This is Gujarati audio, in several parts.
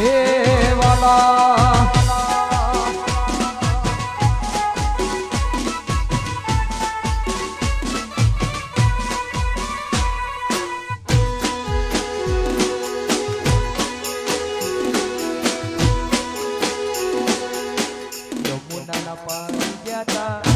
એ વાલા યમુનાના પાણી ગયા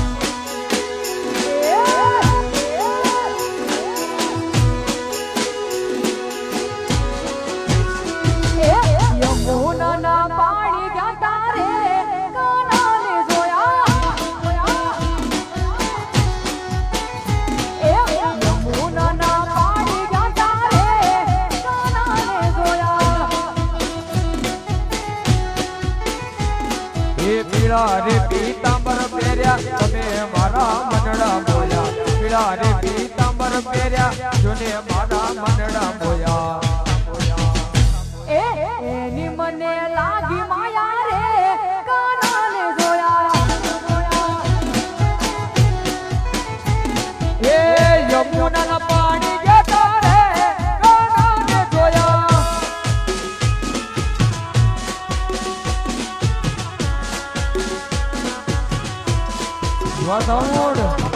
પીળા રે પીતાંબર પહેર્યા, તમે મારા મનડા બોયા પીળા રે પીતાંબર પહેર્યા, જોને મારા મનડા બોયા વાતાવરણ આ